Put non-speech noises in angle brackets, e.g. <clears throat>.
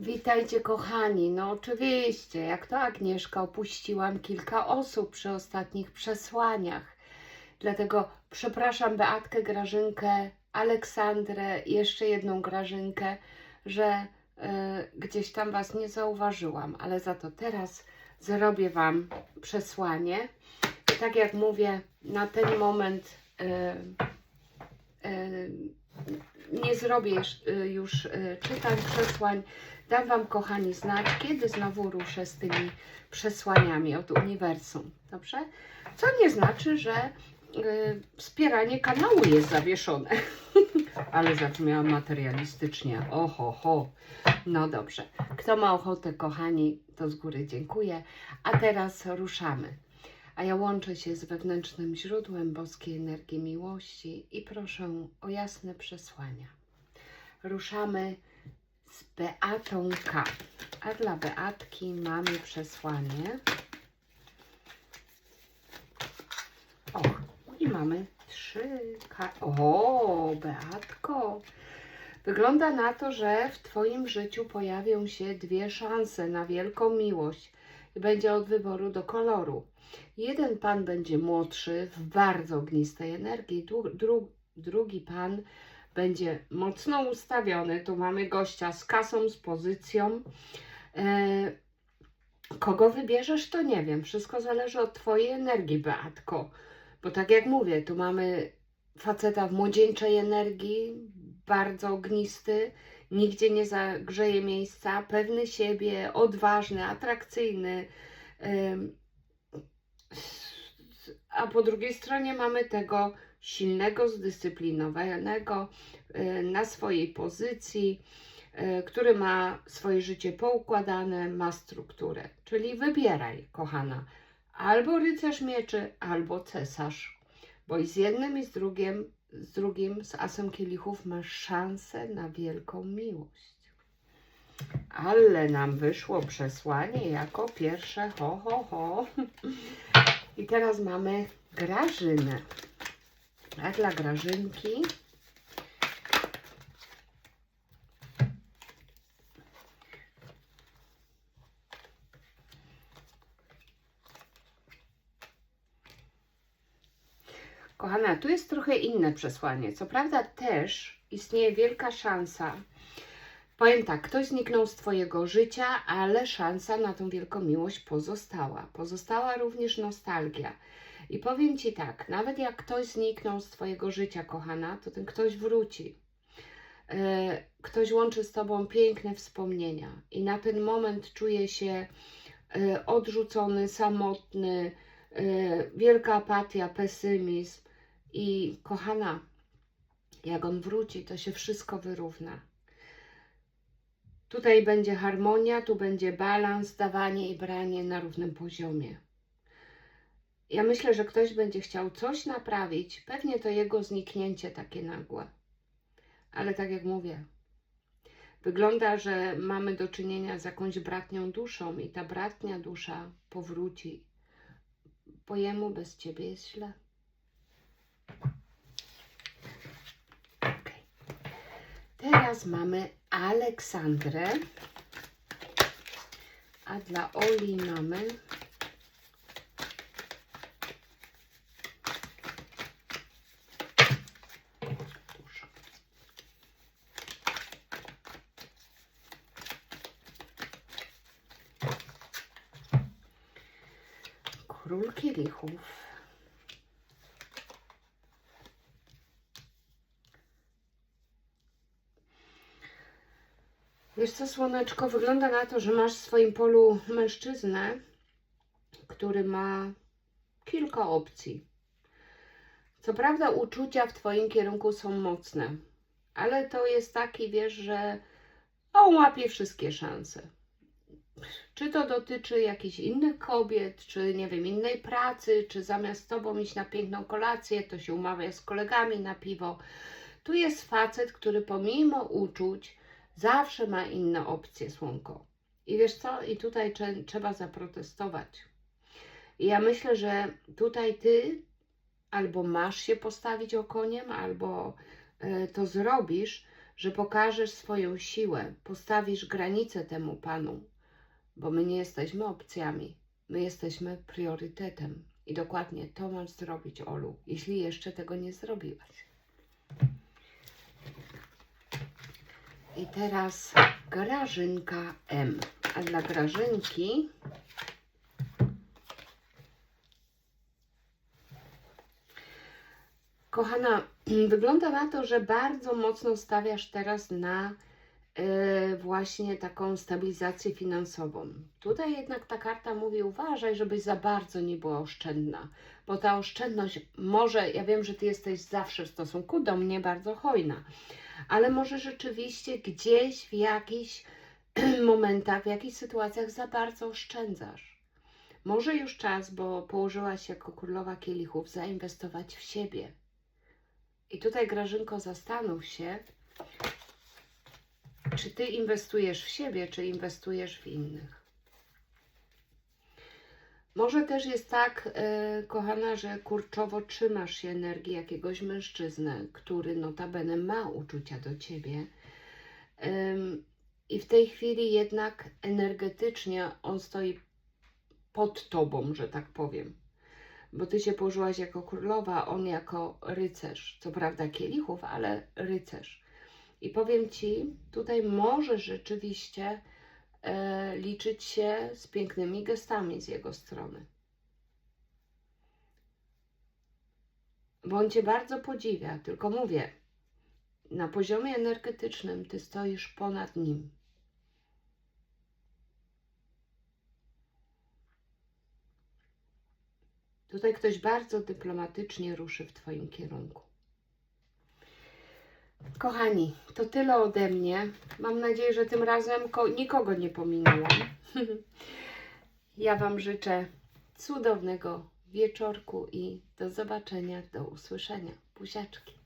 Witajcie kochani. No oczywiście, jak to Agnieszka, opuściłam kilka osób przy ostatnich przesłaniach. Dlatego przepraszam Beatkę, Grażynkę, Aleksandrę, jeszcze jedną Grażynkę, że e, gdzieś tam Was nie zauważyłam, ale za to teraz zrobię Wam przesłanie. I tak jak mówię, na ten moment e, nie zrobię już, y, już y, czytań, przesłań. Dam Wam, kochani, znać, kiedy znowu ruszę z tymi przesłaniami od uniwersum. Dobrze? Co nie znaczy, że y, wspieranie kanału jest zawieszone. <laughs> Ale zabrzmiałam materialistycznie. Oho, ho. No dobrze. Kto ma ochotę, kochani, to z góry dziękuję. A teraz ruszamy. A ja łączę się z wewnętrznym źródłem boskiej energii miłości i proszę o jasne przesłania. Ruszamy z Beatą K. A dla Beatki mamy przesłanie. Och, i mamy trzy K. O, Beatko. Wygląda na to, że w Twoim życiu pojawią się dwie szanse na wielką miłość będzie od wyboru do koloru. Jeden pan będzie młodszy, w bardzo ognistej energii, dru, drugi pan będzie mocno ustawiony. Tu mamy gościa z kasą, z pozycją. E, kogo wybierzesz, to nie wiem. Wszystko zależy od Twojej energii, Beatko. Bo tak jak mówię, tu mamy faceta w młodzieńczej energii, bardzo ognisty, nigdzie nie zagrzeje miejsca, pewny siebie, odważny, atrakcyjny. em, a po drugiej stronie mamy tego silnego, zdyscyplinowanego, y, na swojej pozycji, y, który ma swoje życie poukładane, ma strukturę. Czyli wybieraj, kochana, albo rycerz mieczy, albo cesarz. Bo i z jednym, i z drugim, z drugim, z asem kielichów masz szansę na wielką miłość. Ale nam wyszło przesłanie jako pierwsze ho, ho, ho. I teraz mamy Grażynę. A dla Grażynki Kochana, tu jest trochę inne przesłanie. Co prawda też istnieje wielka szansa. Powiem tak, ktoś zniknął z Twojego życia, ale szansa na tą wielką miłość pozostała. Pozostała również nostalgia. I powiem Ci tak, nawet jak ktoś zniknął z Twojego życia, kochana, to ten ktoś wróci. E, Ktoś łączy z Tobą piękne wspomnienia i na ten moment czuje się e, odrzucony, samotny, e, wielka apatia, pesymizm. I kochana, jak on wróci, to się wszystko wyrówna. Tutaj będzie harmonia, tu będzie balans, dawanie i branie na równym poziomie. Ja myślę, że ktoś będzie chciał coś naprawić, pewnie to jego zniknięcie takie nagłe. Ale tak jak mówię, wygląda, że mamy do czynienia z jakąś bratnią duszą i ta bratnia dusza powróci, bo jemu bez ciebie jest źle. Okej. Teraz mamy Aleksandrę, a dla Oli mamy Król kielichów. Wiesz co, słoneczko, wygląda na to, że masz w swoim polu mężczyznę, który ma kilka opcji. Co prawda, uczucia w Twoim kierunku są mocne, ale to jest taki, wiesz, że on łapie wszystkie szanse. Czy to dotyczy jakichś innych kobiet, czy nie wiem, innej pracy, czy zamiast z Tobą iść na piękną kolację, to się umawia z kolegami na piwo. Tu jest facet, który pomimo uczuć zawsze ma inne opcje, słonko. I wiesz co? I tutaj trze- trzeba zaprotestować. I ja myślę, że tutaj ty albo masz się postawić okoniem, albo e, to zrobisz, że pokażesz swoją siłę, postawisz granicę temu panu, bo my nie jesteśmy opcjami, my jesteśmy priorytetem. I dokładnie to masz zrobić, Olu, jeśli jeszcze tego nie zrobiłaś. I teraz Grażynka M. A dla Grażynki Kochana, <clears throat> wygląda na to, że bardzo mocno stawiasz teraz na właśnie taką stabilizację finansową. Tutaj jednak ta karta mówi: uważaj, żebyś za bardzo nie była oszczędna, bo ta oszczędność może, ja wiem, że ty jesteś zawsze w stosunku do mnie bardzo hojna, ale może rzeczywiście gdzieś w jakichś <clears throat> momentach, w jakichś sytuacjach za bardzo oszczędzasz. Może już czas, bo położyłaś jako królowa kielichów, zainwestować w siebie. I tutaj, Grażynko, zastanów się, czy ty inwestujesz w siebie, czy inwestujesz w innych. Może też jest tak, e, kochana, że kurczowo trzymasz się energii jakiegoś mężczyzny, który notabene ma uczucia do ciebie. I w tej chwili jednak energetycznie on stoi pod tobą, że tak powiem bo ty się położyłaś jako królowa, on jako rycerz. Co prawda kielichów, ale rycerz. I powiem ci, tutaj może rzeczywiście e, liczyć się z pięknymi gestami z jego strony. Bo on cię bardzo podziwia, tylko mówię, na poziomie energetycznym ty stoisz ponad nim. Tutaj ktoś bardzo dyplomatycznie ruszy w Twoim kierunku. Kochani, to tyle ode mnie. Mam nadzieję, że tym razem ko- nikogo nie pominęłam. <laughs> ja Wam życzę cudownego wieczorku i do zobaczenia, do usłyszenia. Buziaczki.